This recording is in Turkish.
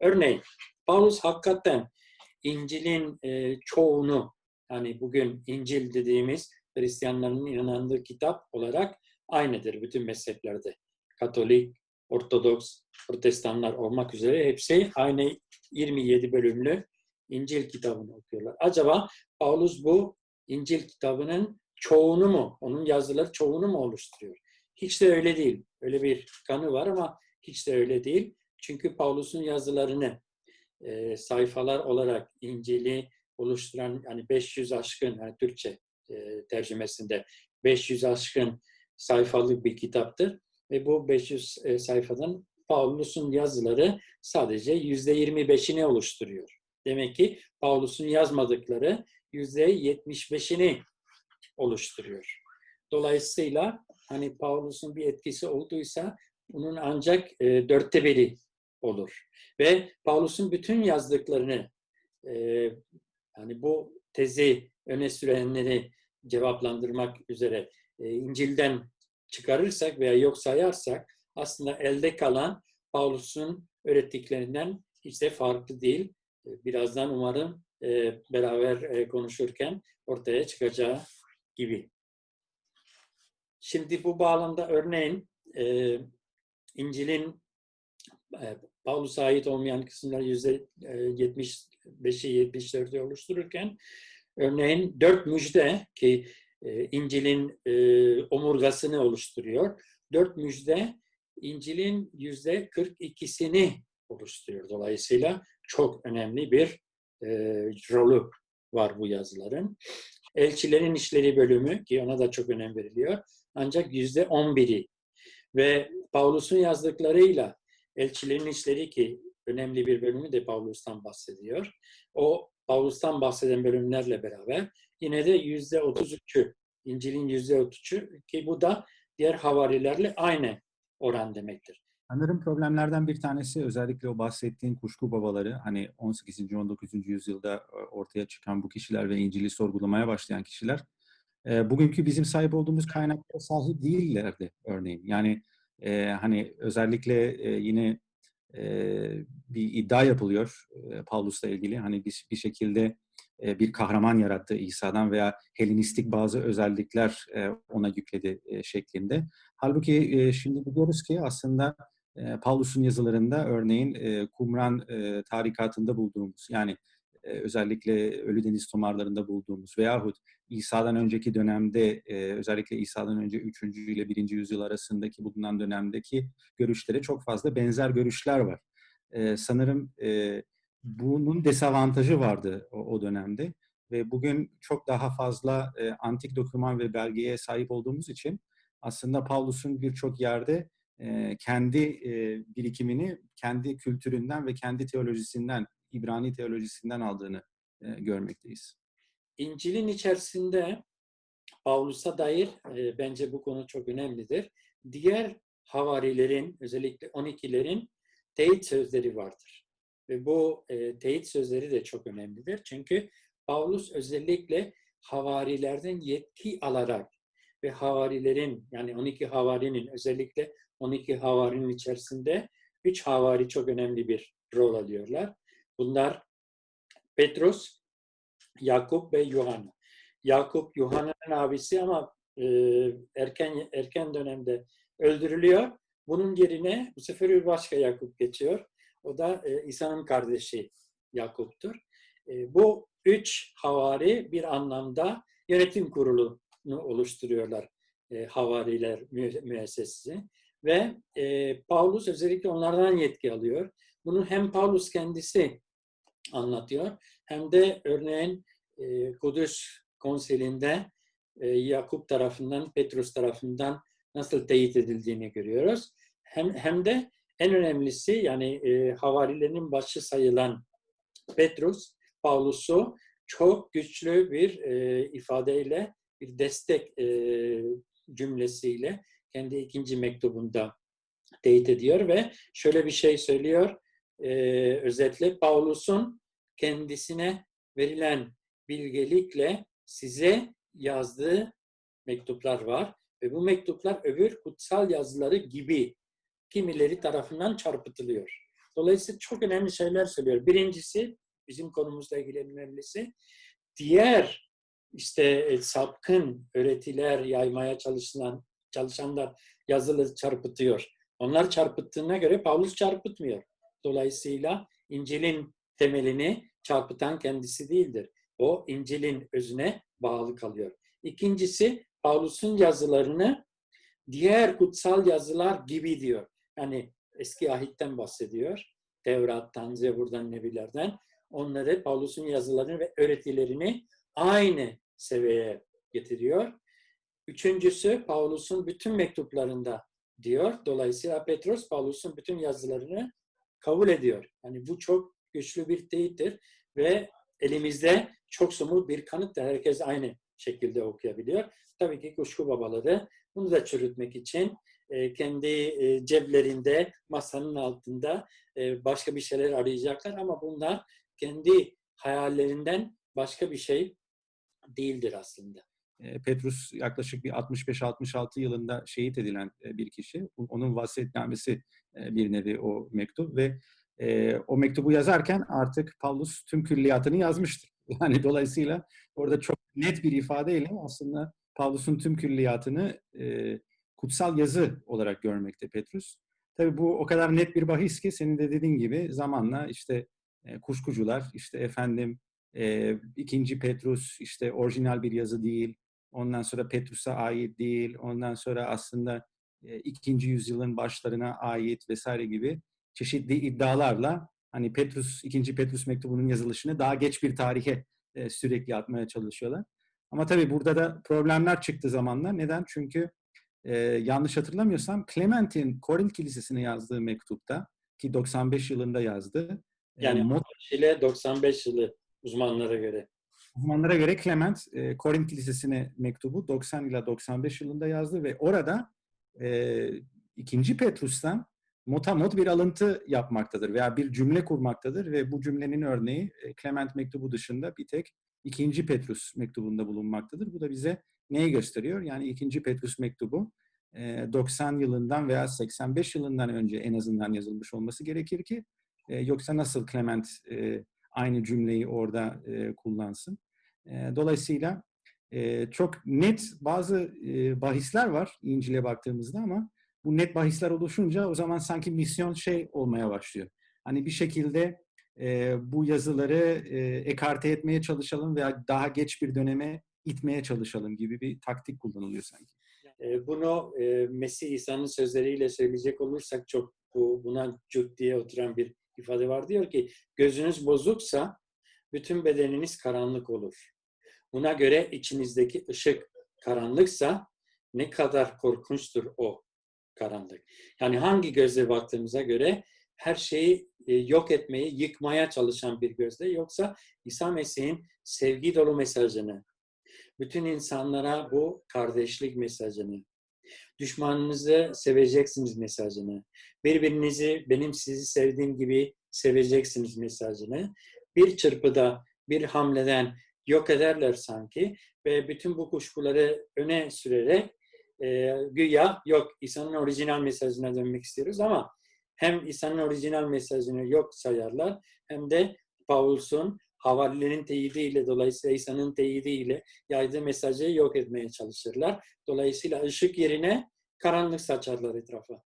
Örneğin Paulus hakikaten İncil'in e, çoğunu yani bugün İncil dediğimiz Hristiyanların inandığı kitap olarak aynıdır bütün mezheplerde. Katolik, Ortodoks, Protestanlar olmak üzere hepsi aynı 27 bölümlü İncil kitabını okuyorlar. Acaba Paulus bu İncil kitabının çoğunu mu, onun yazıları çoğunu mu oluşturuyor? Hiç de öyle değil. Öyle bir kanı var ama hiç de öyle değil. Çünkü Paulus'un yazılarını e, sayfalar olarak İncil'i oluşturan yani 500 aşkın yani Türkçe e, tercümesinde 500 aşkın sayfalık bir kitaptır ve bu 500 e, sayfadan Paulus'un yazıları sadece %25'ini oluşturuyor. Demek ki Paulus'un yazmadıkları %75'ini oluşturuyor. Dolayısıyla hani Paulus'un bir etkisi olduysa bunun ancak e, dörtte biri olur. Ve Paulus'un bütün yazdıklarını e, yani bu tezi öne sürenleri cevaplandırmak üzere e, İncil'den çıkarırsak veya yok sayarsak aslında elde kalan Paulus'un öğrettiklerinden hiç de farklı değil. E, birazdan umarım e, beraber e, konuşurken ortaya çıkacağı gibi. Şimdi bu bağlamda örneğin e, İncil'in e, Paulus'a ait olmayan kısımlar yüzde 75'i 74'ü oluştururken örneğin dört müjde ki e, İncil'in e, omurgasını oluşturuyor. Dört müjde İncil'in yüzde 42'sini oluşturuyor. Dolayısıyla çok önemli bir e, rolü var bu yazıların. Elçilerin işleri bölümü ki ona da çok önem veriliyor. Ancak yüzde 11'i ve Paulus'un yazdıklarıyla elçilerin işleri ki önemli bir bölümü de Paulus'tan bahsediyor. O Paulus'tan bahseden bölümlerle beraber yine de yüzde 33'ü, İncil'in yüzde 33'ü ki bu da diğer havarilerle aynı oran demektir. Sanırım problemlerden bir tanesi özellikle o bahsettiğin kuşku babaları hani 18. 19. yüzyılda e, ortaya çıkan bu kişiler ve İncil'i sorgulamaya başlayan kişiler e, bugünkü bizim sahip olduğumuz kaynaklara sahip değillerdi örneğin. Yani e, hani özellikle e, yine e, bir iddia yapılıyor e, Paulus'la ilgili. Hani bir, bir şekilde e, bir kahraman yarattı İsa'dan veya Helenistik bazı özellikler e, ona yükledi e, şeklinde. Halbuki e, şimdi biliyoruz ki aslında e, Paulus'un yazılarında örneğin e, Kumran e, tarikatında bulduğumuz yani e, özellikle Ölü Deniz tomarlarında bulduğumuz veyahut İsa'dan önceki dönemde özellikle İsa'dan önce 3. ile 1. yüzyıl arasındaki bulunan dönemdeki görüşlere çok fazla benzer görüşler var. Sanırım bunun desavantajı vardı o, dönemde ve bugün çok daha fazla antik doküman ve belgeye sahip olduğumuz için aslında Paulus'un birçok yerde kendi birikimini kendi kültüründen ve kendi teolojisinden, İbrani teolojisinden aldığını e, görmekteyiz. İncil'in içerisinde Paulus'a dair e, bence bu konu çok önemlidir. Diğer havarilerin, özellikle 12'lerin teyit sözleri vardır. Ve bu e, teyit sözleri de çok önemlidir. Çünkü Paulus özellikle havarilerden yetki alarak ve havarilerin yani 12 havarinin özellikle 12 havarinin içerisinde 3 havari çok önemli bir rol alıyorlar. Bunlar Petrus, Yakup ve Yuhanna. Yakup Yuhanna'nın abisi ama e, erken erken dönemde öldürülüyor. Bunun yerine bu sefer bir başka Yakup geçiyor. O da e, İsa'nın kardeşi Yakup'tur. E, bu üç havari bir anlamda yönetim kurulunu oluşturuyorlar havariler müessesesi. Ve Paulus özellikle onlardan yetki alıyor. Bunu hem Paulus kendisi anlatıyor hem de örneğin e, Kudüs konsilinde e, Yakup tarafından, Petrus tarafından nasıl teyit edildiğini görüyoruz. Hem, hem de en önemlisi yani e, havarilerin başı sayılan Petrus, Paulus'u çok güçlü bir e, ifadeyle, bir destek e, cümlesiyle kendi ikinci mektubunda teyit ediyor ve şöyle bir şey söylüyor. E, özetle Paulus'un kendisine verilen bilgelikle size yazdığı mektuplar var ve bu mektuplar öbür kutsal yazıları gibi kimileri tarafından çarpıtılıyor. Dolayısıyla çok önemli şeyler söylüyor. Birincisi, bizim konumuzla ilgili önemlisi, diğer işte e, sapkın öğretiler yaymaya çalışılan çalışanlar yazılı çarpıtıyor. Onlar çarpıttığına göre Paulus çarpıtmıyor. Dolayısıyla İncil'in temelini çarpıtan kendisi değildir. O İncil'in özüne bağlı kalıyor. İkincisi Paulus'un yazılarını diğer kutsal yazılar gibi diyor. Yani eski ahitten bahsediyor. Tevrat'tan, Zebur'dan, Nebilerden. Onları Paulus'un yazılarını ve öğretilerini aynı seviyeye getiriyor. Üçüncüsü Paulus'un bütün mektuplarında diyor. Dolayısıyla Petros Paulus'un bütün yazılarını kabul ediyor. Yani bu çok güçlü bir teyittir ve elimizde çok somut bir kanıttır. Herkes aynı şekilde okuyabiliyor. Tabii ki kuşku babaları bunu da çürütmek için e, kendi e, ceplerinde, masanın altında e, başka bir şeyler arayacaklar ama bunlar kendi hayallerinden başka bir şey değildir aslında. E, Petrus yaklaşık bir 65-66 yılında şehit edilen e, bir kişi. Onun vasiyetnamesi e, bir nevi o mektup ve o mektubu yazarken artık Paulus tüm külliyatını yazmıştır. Yani dolayısıyla orada çok net bir ifadeyle aslında Paulus'un tüm külliyatını kutsal yazı olarak görmekte Petrus. Tabii bu o kadar net bir bahis ki senin de dediğin gibi zamanla işte kuşkucular, işte efendim ikinci Petrus işte orijinal bir yazı değil, Ondan sonra Petrus'a ait değil. Ondan sonra aslında e, ikinci yüzyılın başlarına ait vesaire gibi çeşitli iddialarla hani Petrus, ikinci Petrus mektubunun yazılışını daha geç bir tarihe e, sürekli atmaya çalışıyorlar. Ama tabii burada da problemler çıktı zamanla. Neden? Çünkü e, yanlış hatırlamıyorsam Clement'in Korint Kilisesi'ne yazdığı mektupta ki 95 yılında yazdı. Yani Mot ile 95 yılı uzmanlara göre. Uzmanlara göre Clement e, Korint Lisesi'ne mektubu 90 ila 95 yılında yazdı ve orada e, ikinci Petrus'tan motamot bir alıntı yapmaktadır veya bir cümle kurmaktadır ve bu cümlenin örneği e, Clement mektubu dışında bir tek ikinci Petrus mektubunda bulunmaktadır. Bu da bize neyi gösteriyor? Yani ikinci Petrus mektubu 90 e, yılından veya 85 yılından önce en azından yazılmış olması gerekir ki e, yoksa nasıl Clement aynı cümleyi orada e, kullansın. E, dolayısıyla e, çok net bazı e, bahisler var İncil'e baktığımızda ama bu net bahisler oluşunca o zaman sanki misyon şey olmaya başlıyor. Hani bir şekilde e, bu yazıları e, ekarte etmeye çalışalım veya daha geç bir döneme itmeye çalışalım gibi bir taktik kullanılıyor sanki. Bunu e, Mesih İsa'nın sözleriyle söyleyecek olursak çok bu, buna cuk oturan bir ifade var. Diyor ki gözünüz bozuksa bütün bedeniniz karanlık olur. Buna göre içinizdeki ışık karanlıksa ne kadar korkunçtur o karanlık. Yani hangi gözle baktığımıza göre her şeyi e, yok etmeyi, yıkmaya çalışan bir gözle yoksa İsa Mesih'in sevgi dolu mesajını, bütün insanlara bu kardeşlik mesajını, düşmanınızı seveceksiniz mesajını, birbirinizi benim sizi sevdiğim gibi seveceksiniz mesajını bir çırpıda, bir hamleden yok ederler sanki ve bütün bu kuşkuları öne sürerek e, güya yok İsa'nın orijinal mesajına dönmek istiyoruz ama hem İsa'nın orijinal mesajını yok sayarlar hem de Paulus'un havarilerin teyidiyle dolayısıyla İsa'nın teyidiyle yaydığı mesajı yok etmeye çalışırlar. Dolayısıyla ışık yerine karanlık saçarlar etrafa.